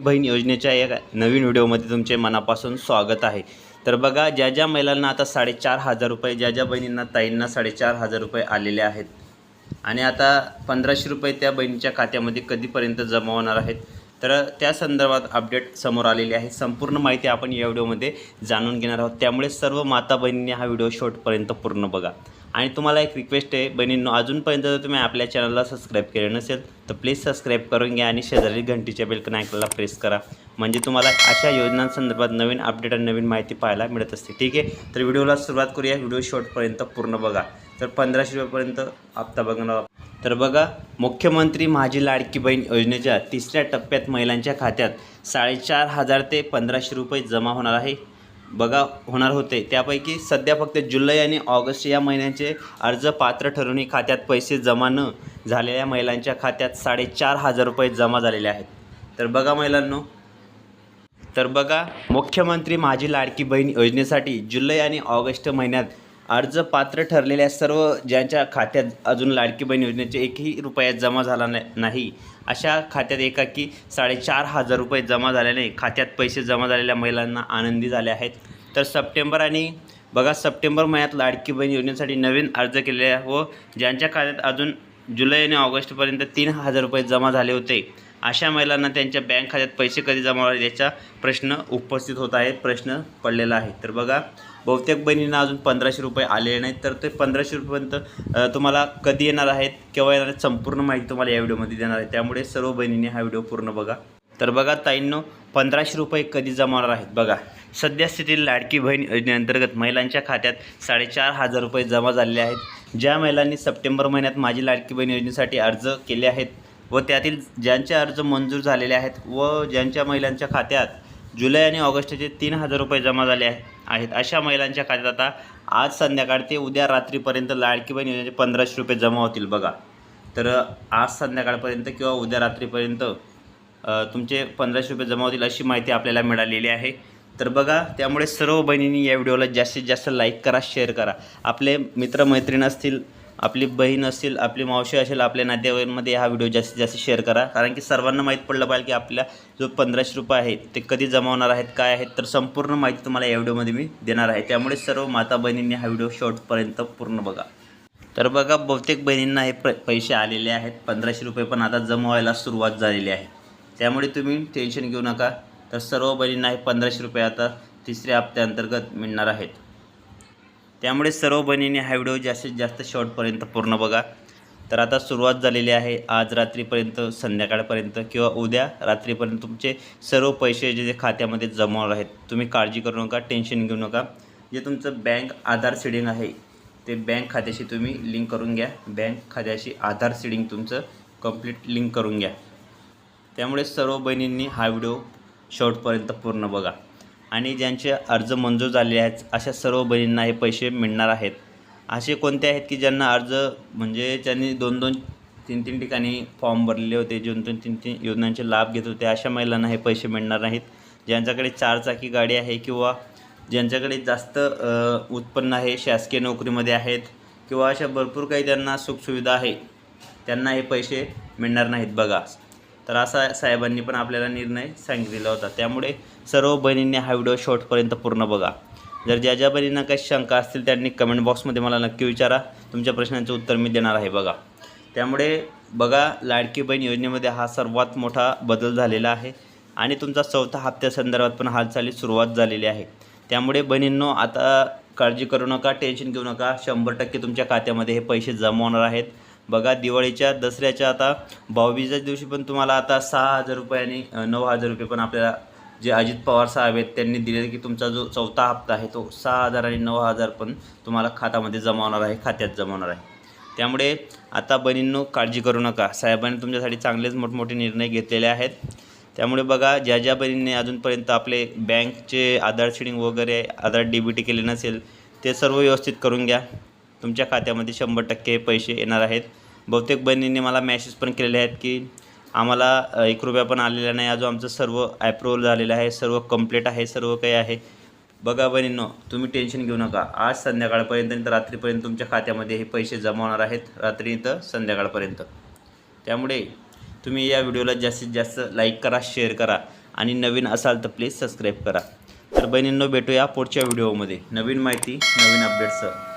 बहीण योजनेच्या या नवीन व्हिडिओमध्ये तुमचे मनापासून स्वागत आहे. तर बघा ज्या ज्या महिलांना आता साडेचार हजार रुपये ज्या ज्या बहिणींना ताईंना साडेचार हजार रुपये आलेले आहेत. आणि आता पंधराशे रुपये त्या बहिणीच्या खात्यामध्ये कधीपर्यंत जमा होणार आहेत? तर त्या संदर्भात अपडेट समोर आलेली आहे. संपूर्ण माहिती आपण या व्हिडिओमध्ये जाणून घेणार आहोत. त्यामुळे सर्व माता बहिणींनी हा व्हिडिओ शेवटपर्यंत पूर्ण बघा. आणि तुम्हाला एक रिक्वेस्ट आहे बहिणींनो अजूनपर्यंत जर तुम्ही आपल्या चॅनलला सबस्क्राईब केले नसेल तर प्लीज सबस्क्राईब करून घ्या आणि शेजारी घंटीच्या बेलकन ऐकायला प्रेस करा. म्हणजे तुम्हाला अशा योजनांसंदर्भात नवीन अपडेट आणि नवीन माहिती पाहायला मिळत असते. ठीक आहे? तर व्हिडिओला सुरुवात करूया. व्हिडिओ शॉर्टपर्यंत पूर्ण बघा. तर पंधराशे रुपयेपर्यंत हप्ता बघणार तर बघा मुख्यमंत्री माझी लाडकी बहीण योजनेच्या तिसऱ्या टप्प्यात महिलांच्या खात्यात साडेचार हजार ते पंधराशे रुपये जमा होणार आहे. बघा होणार होते. त्यापैकी सध्या फक्त जुलै आणि ऑगस्ट या महिन्याचे अर्ज पात्र ठरवून खात्यात पैसे जमा न झालेल्या महिलांच्या खात्यात साडेचार हजार रुपये जमा झालेले आहेत. तर बघा महिलांनो. तर बघा मुख्यमंत्री माझी लाडकी बहीण योजनेसाठी जुलै आणि ऑगस्ट महिन्यात अर्ज पात्र ठरलेल्या सर्व ज्यांच्या खात्यात अजून लाडकी बहीण योजनेचे एकही रुपयात जमा झाला नाही अशा खात्यात एकाकी साडेचार हजार रुपये जमा झाल्याने खात्यात पैसे जमा झालेल्या महिलांना आनंदी झाले आहेत. तर सप्टेंबर आणि बघा सप्टेंबर महिन्यात लाडकी बहीण योजनेसाठी नवीन अर्ज केलेल्या व ज्यांच्या खात्यात अजून जुलै आणि ऑगस्टपर्यंत तीन हजार रुपये जमा झाले होते. अशा महिलांना त्यांच्या बँक खात्यात पैसे कधी जमा होणार याचा प्रश्न उपस्थित होत आहे प्रश्न पडलेला आहे. तर बघा बहुतेक बहिणींना अजून पंधराशे रुपये आलेले नाहीत तर ते पंधराशे रुपयेपर्यंत तुम्हाला कधी येणार आहेत केव्हा येणार आहेत संपूर्ण माहिती तुम्हाला या व्हिडिओमध्ये देणार आहे. त्यामुळे सर्व बहिणींनी हा व्हिडिओ पूर्ण बघा. तर बघा ताईंनो पंधराशे रुपये कधी जमा होणार आहेत? बघा सध्या स्थितीत लाडकी बहीण योजनेअंतर्गत महिलांच्या खात्यात साडेचार हजार रुपये जमा झालेले आहेत. ज्या महिलांनी सप्टेंबर महिन्यात माझी लाडकी बहीण योजनेसाठी अर्ज केले आहेत व त्यातील ज्यांचे अर्ज मंजूर झालेले आहेत व ज्यांच्या महिलांच्या खात्यात जुलै आणि ऑगस्टचे तीन हजार रुपये जमा झाले आहेत. अशा महिलांच्या खात्यात आता आज संध्याकाळ ते उद्या रात्रीपर्यंत लाडकी बहीण योजनेचे पंधराशे रुपये जमा होतील बघा. तर आज संध्याकाळपर्यंत किंवा उद्या रात्रीपर्यंत तुमचे पंधराशे रुपये जमा होतील अशी माहिती आपल्याला मिळालेली आहे. तर बघा त्यामुळे सर्व बहिणींनी या व्हिडिओला जास्तीत जास्त लाईक करा शेअर करा. आपले मित्रमैत्रीण असतील आपली बहीण असतील आपली मावशी असेल आपल्या नातेवाईकांमध्ये हा व्हिडिओ जास्तीत जास्त शेअर करा. कारण की सर्वांना माहीत पडलं पाहिजे की आपल्या जो पंधराशे रुपये आहेत ते कधी जमा होणार आहेत काय आहेत तर संपूर्ण माहिती तुम्हाला या व्हिडिओमध्ये मी देणार आहे. त्यामुळे सर्व माता बहिणींनी हा व्हिडिओ शॉर्टपर्यंत पूर्ण बघा. तर बघा बहुतेक बहिणींना हे प पैसे आलेले आहेत. पंधराशे रुपये पण आता जमा व्हायला सुरुवात झालेली आहे. त्यामुळे तुम्ही टेन्शन घेऊ नका. तर सर्व बहिणींना हे पंधराशे रुपये आता तिसऱ्या हप्त्याअंतर्गत मिळणार आहेत. त्यामुळे सर्व बहिणींनी हा व्हिडिओ जास्तीत जास्त शेवटपर्यंत पूर्ण बघा. तर आता सुरुवात झालेली आहे आज रात्रीपर्यंत संध्याकाळपर्यंत किंवा उद्या रात्रीपर्यंत तुमचे सर्व पैसे जे जे खात्यामध्ये जमा आहेत तुम्ही काळजी करू नका टेन्शन घेऊ नका. जे तुमचं बँक आधार सीडिंग आहे ते बँक खात्याशी तुम्ही लिंक करून घ्या. बँक खात्याशी आधार सीडिंग तुमचं कंप्लीट लिंक करून घ्या. त्यामुळे सर्व बहिणींनी हा व्हिडिओ शेवटपर्यंत पूर्ण बघा. आणि ज्यांचे अर्ज मंजूर झाले आहेत अशा सर्व बहिणींना हे पैसे मिळणार आहेत. असे कोणते आहेत की ज्यांना अर्ज म्हणजे ज्यांनी दोन दोन तीन तीन ठिकाणी फॉर्म भरलेले होते दोन दोन तीन तीन योजनांचे लाभ घेत होते अशा महिलांना हे पैसे मिळणार नाहीत. ज्यांच्याकडे चारचाकी गाडी आहे किंवा ज्यांच्याकडे जास्त उत्पन्न आहे शासकीय नोकरीमध्ये आहेत किंवा अशा भरपूर काही त्यांना सुखसुविधा आहे त्यांना हे पैसे मिळणार नाहीत. बघा तर असा साहेबांनी पण आपल्याला निर्णय सांगितलेला होता. त्यामुळे सर्व बहिणींनी हा व्हिडिओ शॉर्टपर्यंत पूर्ण बघा. जर ज्या ज्या बहिणींना काही शंका असतील त्यांनी कमेंट बॉक्समध्ये मला नक्की विचारा. तुमच्या प्रश्नांचं उत्तर मी देणार आहे बघा. त्यामुळे बघा लाडकी बहीण योजनेमध्ये हा सर्वात मोठा बदल झालेला आहे आणि तुमचा चौथा हप्त्यासंदर्भात पण हालचाली सुरुवात झालेली आहे. त्यामुळे बहिणींनो आता काळजी करू नका टेन्शन घेऊ नका. शंभर टक्के तुमच्या खात्यामध्ये हे पैसे जमा होणार आहेत. बघा दिवाळीच्या दसऱ्याच्या आता भाऊबीजेच्या दिवशी पण तुम्हाला आता सहा हजार रुपये आणि नऊ हजार रुपये पण आपल्याला जे अजित पवार साहेब आहेत त्यांनी दिले की तुमचा जो चौथा हप्ता आहे तो सहा हजार आणि नऊ हजार पण तुम्हाला खात्यामध्ये जमा होणार आहे खात्यात जमा होणार आहे. त्यामुळे आता बहिणींनो काळजी करू नका. साहेबांनी तुमच्यासाठी चांगलेच मोठमोठे निर्णय घेतलेले आहेत. त्यामुळे बघा ज्या ज्या बहिणींनी अजूनपर्यंत आपले बँकचे आधार शिडिंग वगैरे आधार डी बी टी केले नसेल ते सर्व व्यवस्थित करून घ्या. तुमच्या खात्यामध्ये शंभर टक्के पैसे येणार आहेत. बहुतेक बहिणींनी मला मॅसेज पण केलेले आहेत की आम्हाला एक रुपया पण आलेला नाही. अजून आमचं सर्व ॲप्रुव्हल झालेलं आहे. सर्व कंप्लीट आहे. सर्व काही आहे. बघा बहिणींनो तुम्ही टेन्शन घेऊ नका. आज संध्याकाळपर्यंत आणि रात्रीपर्यंत तुमच्या खात्यामध्ये हे पैसे जमा होणार आहेत. रात्री तर संध्याकाळपर्यंत. त्यामुळे तुम्ही या व्हिडिओला जास्तीत जास्त लाईक करा शेअर करा आणि नवीन असाल तर प्लीज सबस्क्राईब करा. तर बहिणींनो भेटूया पुढच्या व्हिडिओमध्ये. नवीन माहिती नवीन अपडेट्ससह